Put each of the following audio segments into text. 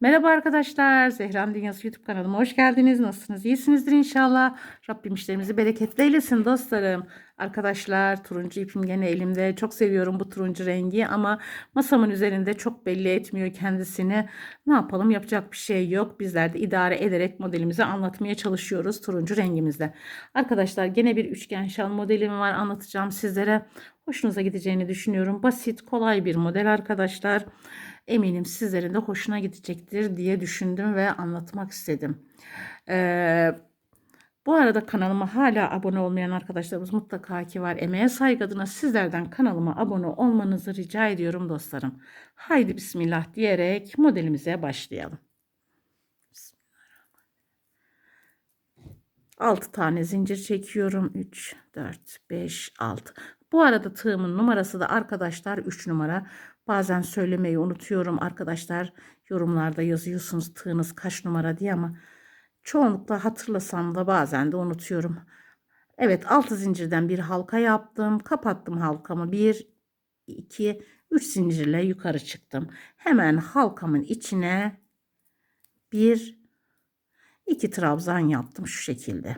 Merhaba arkadaşlar. Zehran Dünyası YouTube kanalıma hoş geldiniz. Nasılsınız? İyisinizdir inşallah. Rabbim işlerimizi bereketli eylesin dostlarım. Arkadaşlar turuncu ipim gene elimde. Çok seviyorum bu turuncu rengi ama masamın üzerinde çok belli etmiyor kendisini. Ne yapalım yapacak bir şey yok. Bizler de idare ederek modelimizi anlatmaya çalışıyoruz turuncu rengimizde. Arkadaşlar gene bir üçgen şal modelim var anlatacağım sizlere. Hoşunuza gideceğini düşünüyorum. Basit kolay bir model arkadaşlar. Eminim sizlerin de hoşuna gidecektir diye düşündüm ve anlatmak istedim. Ee, bu arada kanalıma hala abone olmayan arkadaşlarımız mutlaka ki var. Emeğe saygı adına sizlerden kanalıma abone olmanızı rica ediyorum dostlarım. Haydi bismillah diyerek modelimize başlayalım. 6 tane zincir çekiyorum. 3, 4, 5, 6. Bu arada tığımın numarası da arkadaşlar 3 numara. Bazen söylemeyi unutuyorum arkadaşlar. Yorumlarda yazıyorsunuz tığınız kaç numara diye ama çoğunlukla hatırlasam da bazen de unutuyorum. Evet 6 zincirden bir halka yaptım. Kapattım halkamı. 1, 2, 3 zincirle yukarı çıktım. Hemen halkamın içine bir iki trabzan yaptım şu şekilde.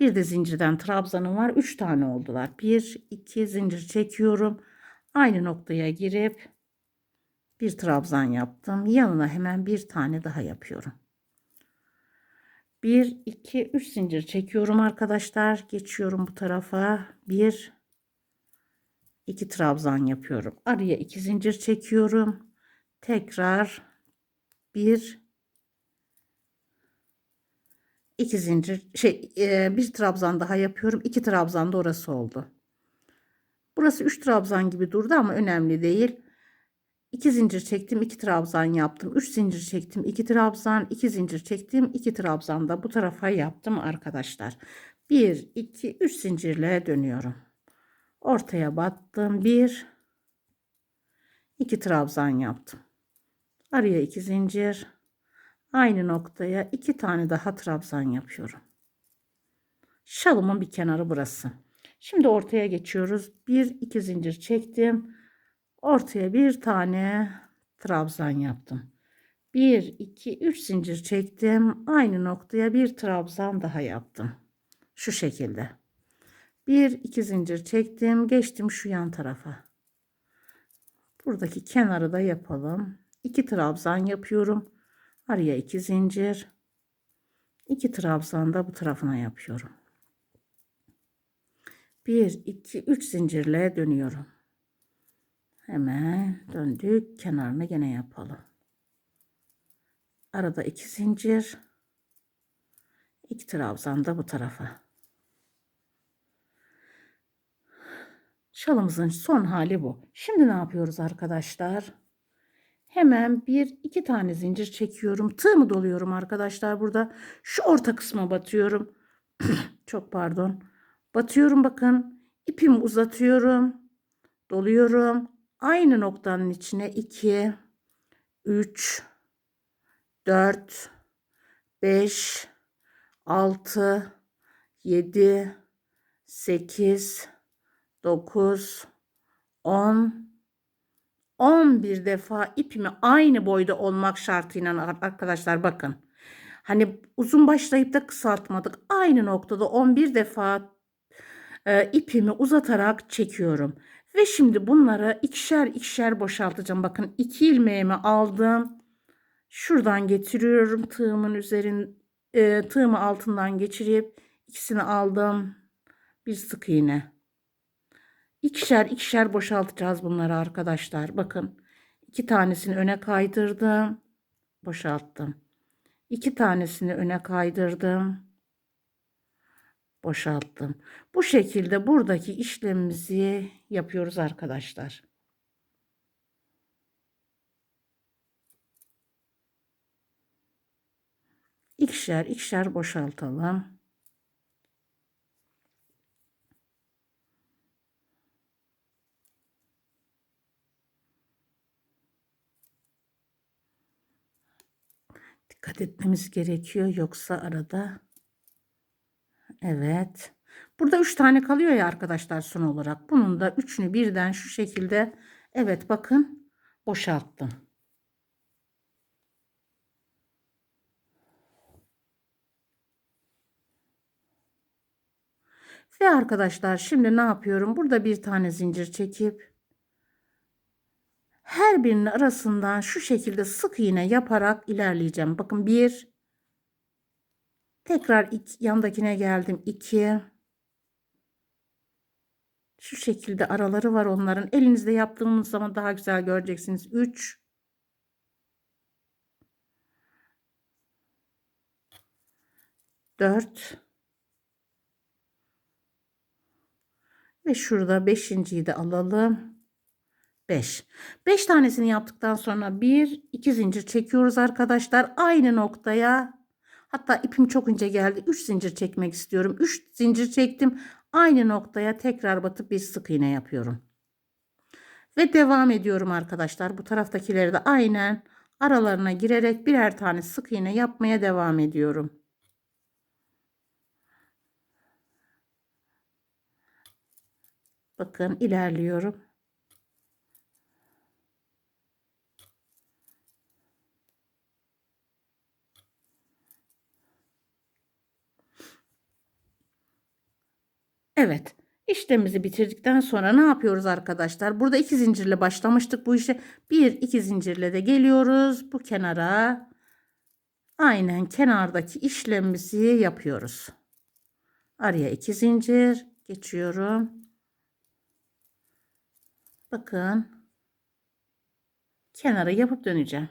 Bir de zincirden trabzanım var. 3 tane oldular. 1 2 zincir çekiyorum. Aynı noktaya girip bir trabzan yaptım. Yanına hemen bir tane daha yapıyorum. 1 2 3 zincir çekiyorum arkadaşlar. Geçiyorum bu tarafa. 1 2 trabzan yapıyorum. Araya 2 zincir çekiyorum. Tekrar 1 2 zincir şey e, bir trabzan daha yapıyorum. 2 trabzan da orası oldu. Burası 3 trabzan gibi durdu ama önemli değil. 2 zincir çektim, 2 trabzan yaptım. 3 zincir çektim, 2 trabzan, 2 zincir çektim, 2 trabzan da bu tarafa yaptım arkadaşlar. 1 2 3 zincirle dönüyorum. Ortaya battım. 1 2 trabzan yaptım. Araya 2 zincir. Aynı noktaya 2 tane daha trabzan yapıyorum. Şalımın bir kenarı burası. Şimdi ortaya geçiyoruz. Bir iki zincir çektim. Ortaya bir tane trabzan yaptım. Bir iki üç zincir çektim. Aynı noktaya bir trabzan daha yaptım. Şu şekilde. Bir iki zincir çektim. Geçtim şu yan tarafa. Buradaki kenarı da yapalım. İki trabzan yapıyorum. Araya iki zincir. iki trabzan da bu tarafına yapıyorum. 1 2 3 zincirle dönüyorum. Hemen döndük. Kenarını gene yapalım. Arada 2 zincir. 2 trabzan da bu tarafa. Şalımızın son hali bu. Şimdi ne yapıyoruz arkadaşlar? Hemen bir iki tane zincir çekiyorum. Tığımı doluyorum arkadaşlar burada. Şu orta kısma batıyorum. Çok pardon. Batıyorum bakın. İpimi uzatıyorum. Doluyorum. Aynı noktanın içine 2 3 4 5 6 7 8 9 10 11 defa ipimi aynı boyda olmak şartıyla arkadaşlar bakın. Hani uzun başlayıp da kısaltmadık. Aynı noktada 11 defa e, ipimi uzatarak çekiyorum. Ve şimdi bunları ikişer ikişer boşaltacağım. Bakın iki ilmeğimi aldım. Şuradan getiriyorum tığımın üzerin e, tığımı altından geçirip ikisini aldım. Bir sık iğne. İkişer ikişer boşaltacağız bunları arkadaşlar. Bakın iki tanesini öne kaydırdım. Boşalttım. İki tanesini öne kaydırdım boşalttım. Bu şekilde buradaki işlemimizi yapıyoruz arkadaşlar. İkişer ikişer boşaltalım. dikkat etmemiz gerekiyor. Yoksa arada evet. Burada 3 tane kalıyor ya arkadaşlar son olarak. Bunun da üçünü birden şu şekilde evet bakın boşalttım. Ve arkadaşlar şimdi ne yapıyorum? Burada bir tane zincir çekip her birinin arasından şu şekilde sık iğne yaparak ilerleyeceğim. Bakın bir tekrar iki, yandakine geldim. 2 şu şekilde araları var onların. Elinizde yaptığınız zaman daha güzel göreceksiniz. 3 4 ve şurada beşinciyi de alalım. 5. 5 tanesini yaptıktan sonra 1 2 zincir çekiyoruz arkadaşlar. Aynı noktaya hatta ipim çok ince geldi. 3 zincir çekmek istiyorum. 3 zincir çektim. Aynı noktaya tekrar batıp bir sık iğne yapıyorum. Ve devam ediyorum arkadaşlar. Bu taraftakileri de aynen aralarına girerek birer tane sık iğne yapmaya devam ediyorum. Bakın ilerliyorum. Evet. İşlemimizi bitirdikten sonra ne yapıyoruz arkadaşlar? Burada iki zincirle başlamıştık bu işe. Bir iki zincirle de geliyoruz bu kenara. Aynen kenardaki işlemimizi yapıyoruz. Araya iki zincir geçiyorum. Bakın. Kenara yapıp döneceğim.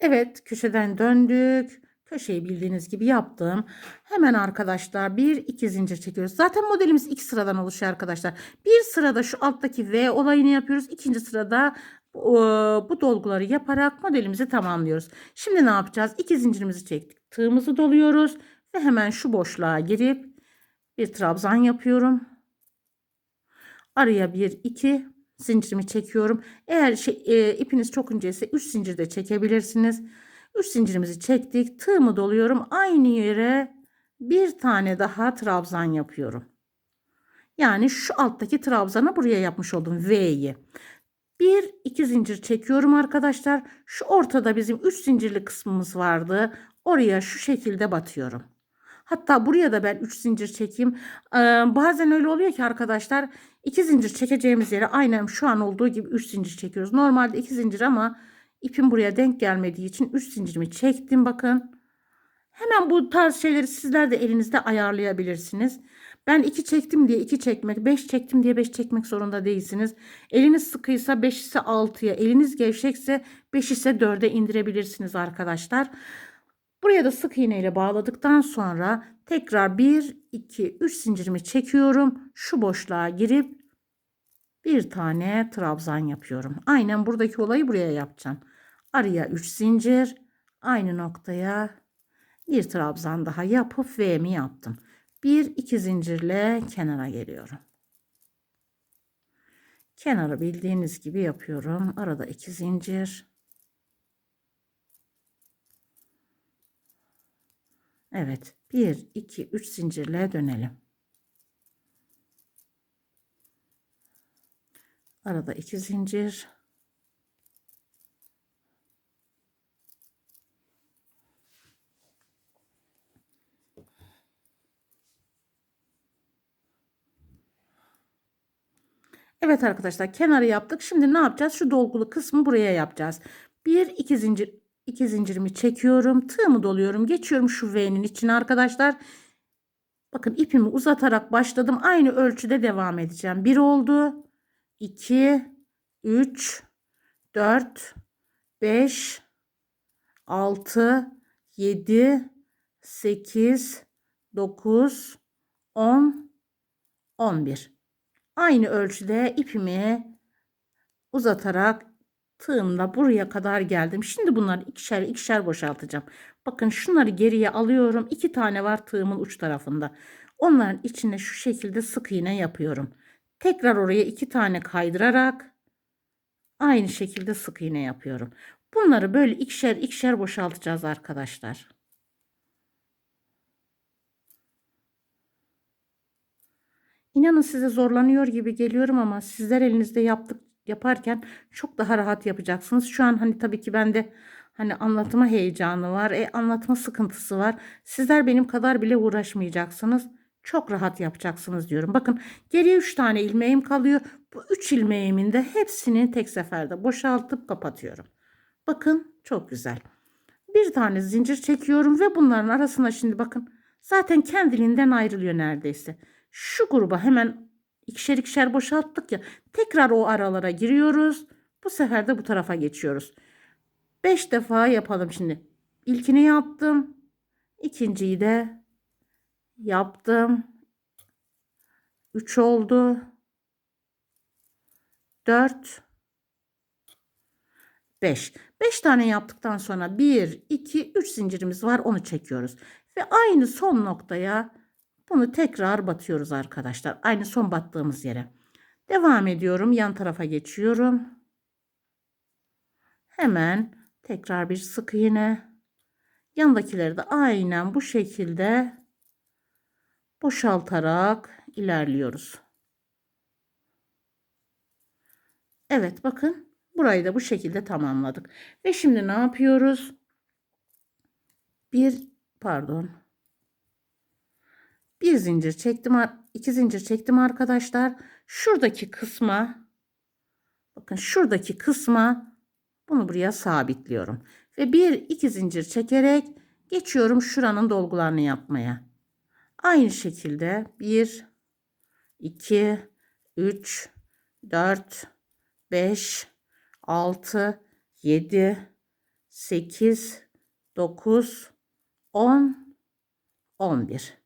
Evet köşeden döndük. Köşeyi bildiğiniz gibi yaptım. Hemen arkadaşlar bir iki zincir çekiyoruz. Zaten modelimiz iki sıradan oluşuyor arkadaşlar. Bir sırada şu alttaki V olayını yapıyoruz. İkinci sırada bu dolguları yaparak modelimizi tamamlıyoruz. Şimdi ne yapacağız? İki zincirimizi çektik. Tığımızı doluyoruz ve hemen şu boşluğa girip bir trabzan yapıyorum. Araya bir iki zincirimi çekiyorum. Eğer şey, e, ipiniz çok inceyse 3 zincir de çekebilirsiniz. 3 zincirimizi çektik. Tığımı doluyorum. Aynı yere bir tane daha trabzan yapıyorum. Yani şu alttaki trabzanı buraya yapmış oldum. V'yi. Bir iki zincir çekiyorum arkadaşlar. Şu ortada bizim 3 zincirli kısmımız vardı. Oraya şu şekilde batıyorum. Hatta buraya da ben 3 zincir çekeyim. Ee, bazen öyle oluyor ki arkadaşlar 2 zincir çekeceğimiz yere aynen şu an olduğu gibi 3 zincir çekiyoruz. Normalde 2 zincir ama ipim buraya denk gelmediği için 3 zincirimi çektim bakın. Hemen bu tarz şeyleri sizler de elinizde ayarlayabilirsiniz. Ben 2 çektim diye 2 çekmek, 5 çektim diye 5 çekmek zorunda değilsiniz. Eliniz sıkıysa 5 ise 6'ya, eliniz gevşekse 5 ise 4'e indirebilirsiniz arkadaşlar. Buraya da sık iğne ile bağladıktan sonra tekrar 1, 2, 3 zincirimi çekiyorum. Şu boşluğa girip bir tane trabzan yapıyorum. Aynen buradaki olayı buraya yapacağım. Araya 3 zincir, aynı noktaya bir trabzan daha yapıp V'mi yaptım. 1 2 zincirle kenara geliyorum. Kenarı bildiğiniz gibi yapıyorum. Arada 2 zincir. Evet. 1 2 3 zincirle dönelim. Arada 2 zincir. Evet arkadaşlar kenarı yaptık. Şimdi ne yapacağız? Şu dolgulu kısmı buraya yapacağız. Bir iki zincir iki zincirimi çekiyorum. Tığımı doluyorum. Geçiyorum şu V'nin içine arkadaşlar. Bakın ipimi uzatarak başladım. Aynı ölçüde devam edeceğim. Bir oldu. 2 3 4 5 6 7 8 9 10 11 aynı ölçüde ipimi uzatarak tığımla buraya kadar geldim. Şimdi bunları ikişer ikişer boşaltacağım. Bakın şunları geriye alıyorum. İki tane var tığımın uç tarafında. Onların içine şu şekilde sık iğne yapıyorum. Tekrar oraya iki tane kaydırarak aynı şekilde sık iğne yapıyorum. Bunları böyle ikişer ikişer boşaltacağız arkadaşlar. İnanın size zorlanıyor gibi geliyorum ama sizler elinizde yaptık yaparken çok daha rahat yapacaksınız. Şu an hani tabii ki bende hani anlatma heyecanı var, e, anlatma sıkıntısı var. Sizler benim kadar bile uğraşmayacaksınız. Çok rahat yapacaksınız diyorum. Bakın geriye 3 tane ilmeğim kalıyor. Bu 3 ilmeğimin de hepsini tek seferde boşaltıp kapatıyorum. Bakın çok güzel. Bir tane zincir çekiyorum ve bunların arasına şimdi bakın zaten kendiliğinden ayrılıyor neredeyse. Şu gruba hemen ikişer ikişer boşalttık ya. Tekrar o aralara giriyoruz. Bu sefer de bu tarafa geçiyoruz. 5 defa yapalım şimdi. İlkini yaptım. İkinciyi de yaptım. 3 oldu. 4 5. 5 tane yaptıktan sonra 1, 2, 3 zincirimiz var. Onu çekiyoruz. Ve aynı son noktaya bunu tekrar batıyoruz arkadaşlar. Aynı son battığımız yere. Devam ediyorum. Yan tarafa geçiyorum. Hemen tekrar bir sık iğne. Yandakileri de aynen bu şekilde boşaltarak ilerliyoruz. Evet bakın burayı da bu şekilde tamamladık. Ve şimdi ne yapıyoruz? Bir pardon. Bir zincir çektim. iki zincir çektim arkadaşlar. Şuradaki kısma bakın şuradaki kısma bunu buraya sabitliyorum. Ve bir iki zincir çekerek geçiyorum şuranın dolgularını yapmaya. Aynı şekilde 1 2 3 4 5 6 7 8 9 10 11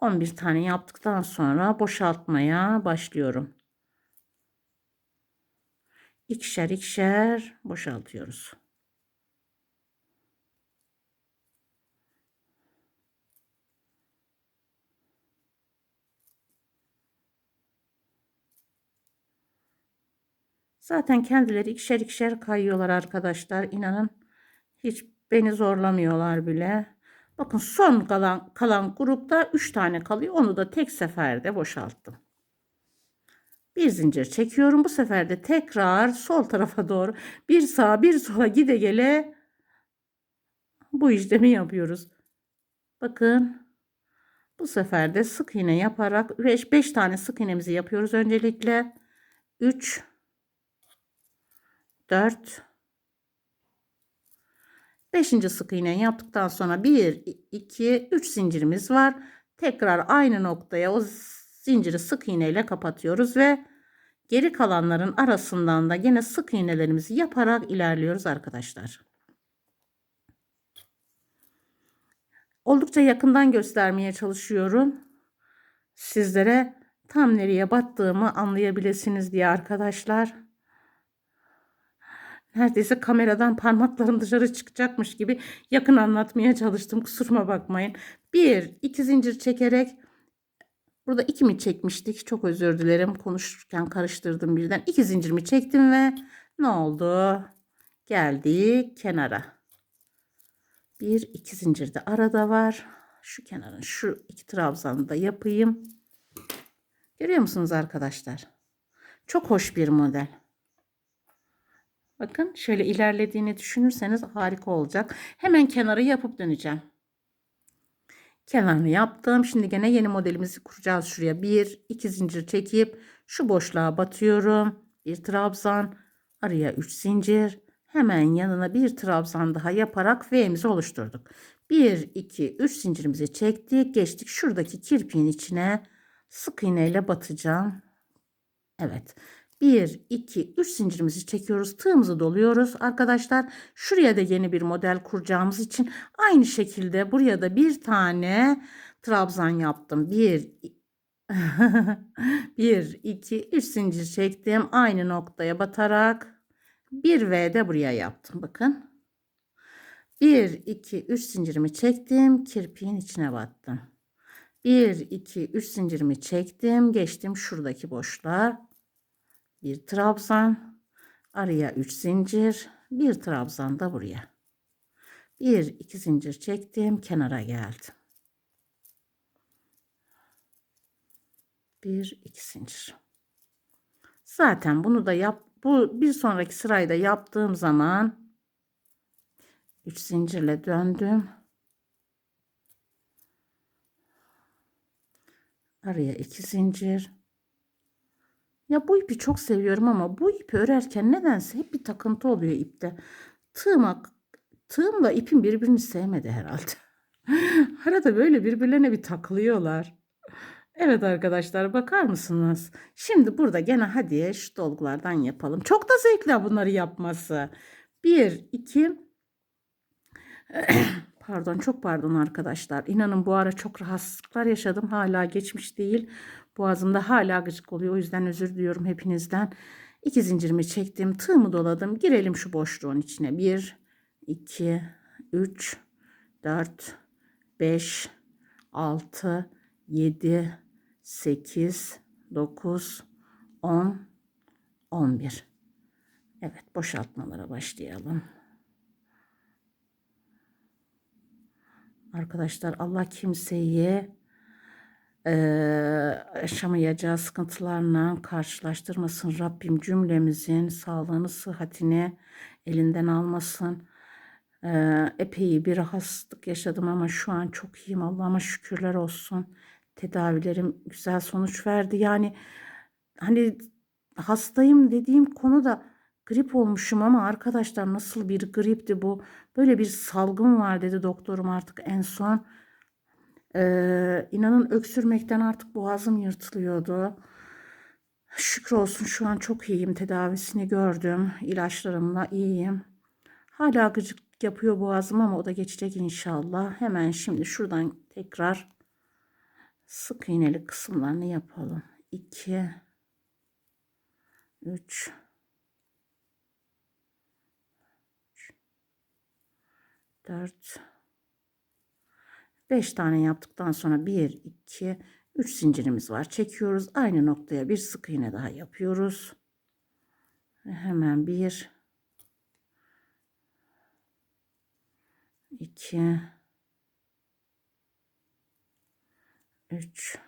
11 tane yaptıktan sonra boşaltmaya başlıyorum. İkişer ikişer boşaltıyoruz. Zaten kendileri ikişer ikişer kayıyorlar arkadaşlar. İnanın hiç beni zorlamıyorlar bile. Bakın son kalan, kalan grupta 3 tane kalıyor. Onu da tek seferde boşalttım. Bir zincir çekiyorum. Bu sefer de tekrar sol tarafa doğru bir sağa bir sola gide gele bu işlemi yapıyoruz. Bakın bu sefer de sık iğne yaparak 5 tane sık iğnemizi yapıyoruz öncelikle. 3 4 5. sık iğne yaptıktan sonra 1 2 3 zincirimiz var. Tekrar aynı noktaya o zinciri sık iğne ile kapatıyoruz ve geri kalanların arasından da yine sık iğnelerimizi yaparak ilerliyoruz arkadaşlar. Oldukça yakından göstermeye çalışıyorum. Sizlere tam nereye battığımı anlayabilirsiniz diye arkadaşlar. Neredeyse kameradan parmaklarım dışarı çıkacakmış gibi yakın anlatmaya çalıştım. Kusuruma bakmayın. Bir, iki zincir çekerek burada iki mi çekmiştik? Çok özür dilerim. Konuşurken karıştırdım birden. İki zincirimi çektim ve ne oldu? Geldik kenara. Bir, iki zincir de arada var. Şu kenarın şu iki trabzanı da yapayım. Görüyor musunuz arkadaşlar? Çok hoş bir model. Bakın şöyle ilerlediğini düşünürseniz harika olacak. Hemen kenarı yapıp döneceğim. Kenarını yaptım. Şimdi gene yeni modelimizi kuracağız şuraya. Bir, iki zincir çekip şu boşluğa batıyorum. Bir trabzan, araya üç zincir. Hemen yanına bir trabzan daha yaparak V'mizi oluşturduk. 1, 2, 3 zincirimizi çektik. Geçtik şuradaki kirpiğin içine sık iğne ile batacağım. Evet. 1, 2, 3 zincirimizi çekiyoruz. Tığımızı doluyoruz. Arkadaşlar şuraya da yeni bir model kuracağımız için aynı şekilde buraya da bir tane trabzan yaptım. 1, 1, 2, 3 zincir çektim. Aynı noktaya batarak bir V de buraya yaptım. Bakın. 1, 2, 3 zincirimi çektim. Kirpiğin içine battım. 1, 2, 3 zincirimi çektim. Geçtim şuradaki boşluğa bir trabzan, araya 3 zincir, bir trabzan da buraya. Bir iki zincir çektim, kenara geldim. Bir iki zincir. Zaten bunu da yap bu bir sonraki sırayı da yaptığım zaman 3 zincirle döndüm. Araya iki zincir. Ya bu ipi çok seviyorum ama bu ipi örerken nedense hep bir takıntı oluyor ipte. Tığıma, tığımla ipin birbirini sevmedi herhalde. Arada böyle birbirlerine bir takılıyorlar. Evet arkadaşlar bakar mısınız? Şimdi burada gene hadi şu dolgulardan yapalım. Çok da zevkli bunları yapması. Bir, iki, pardon çok pardon arkadaşlar. İnanın bu ara çok rahatsızlıklar yaşadım. Hala geçmiş değil. Boğazımda hala gıcık oluyor. O yüzden özür diliyorum hepinizden. İki zincirimi çektim. Tığımı doladım. Girelim şu boşluğun içine. Bir, iki, üç, dört, beş, altı, yedi, sekiz, dokuz, on, on bir. Evet boşaltmalara başlayalım. Arkadaşlar Allah kimseyi eee aşamayacağı sıkıntılarla karşılaştırmasın. Rabbim cümlemizin sağlığını, sıhhatini elinden almasın. Epey bir rahatsızlık yaşadım ama şu an çok iyiyim. Allah'ıma şükürler olsun. Tedavilerim güzel sonuç verdi. Yani hani hastayım dediğim konu da grip olmuşum ama arkadaşlar nasıl bir gripti bu? Böyle bir salgın var dedi doktorum artık en son. Ee, inanın öksürmekten artık boğazım yırtılıyordu. Şükür olsun şu an çok iyiyim. Tedavisini gördüm. İlaçlarımla iyiyim. Hala gıcık yapıyor boğazım ama o da geçecek inşallah. Hemen şimdi şuradan tekrar sık iğneli kısımlarını yapalım. 2 3 4 5 tane yaptıktan sonra 1 2 3 zincirimiz var. Çekiyoruz. Aynı noktaya bir sık iğne daha yapıyoruz. Hemen 1 2 3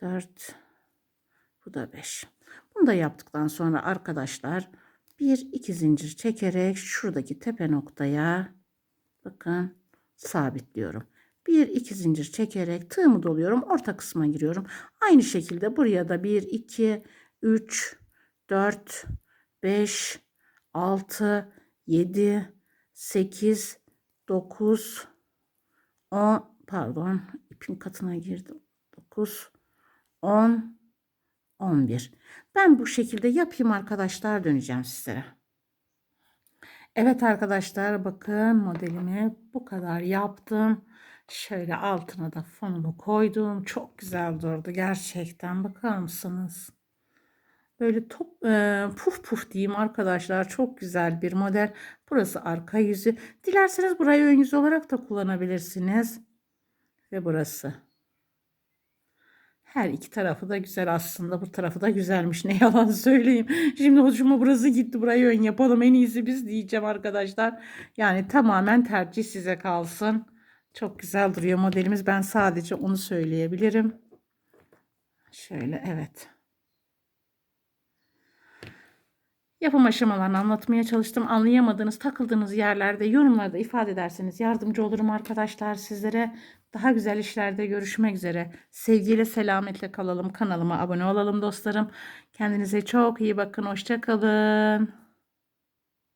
4 bu da 5. Bunu da yaptıktan sonra arkadaşlar bir iki zincir çekerek şuradaki tepe noktaya bakın sabitliyorum. Bir iki zincir çekerek tığımı doluyorum. Orta kısma giriyorum. Aynı şekilde buraya da 1 2 3 4 5 6 7 8 9 10 pardon ipin katına girdim. 9 10 11. Ben bu şekilde yapayım arkadaşlar döneceğim sizlere. Evet arkadaşlar bakın modelimi bu kadar yaptım. Şöyle altına da fonumu koydum. Çok güzel durdu gerçekten. Bakar mısınız? Böyle top, e, puf puf diyeyim arkadaşlar. Çok güzel bir model. Burası arka yüzü. Dilerseniz burayı ön yüz olarak da kullanabilirsiniz. Ve burası. Her iki tarafı da güzel aslında. Bu tarafı da güzelmiş. Ne yalan söyleyeyim. Şimdi hoşuma burası gitti. Burayı ön yapalım. En iyisi biz diyeceğim arkadaşlar. Yani tamamen tercih size kalsın. Çok güzel duruyor modelimiz. Ben sadece onu söyleyebilirim. Şöyle evet. Yapım aşamalarını anlatmaya çalıştım. Anlayamadığınız, takıldığınız yerlerde yorumlarda ifade ederseniz yardımcı olurum arkadaşlar sizlere. Daha güzel işlerde görüşmek üzere. Sevgiyle, selametle kalalım. Kanalıma abone olalım dostlarım. Kendinize çok iyi bakın. Hoşça kalın.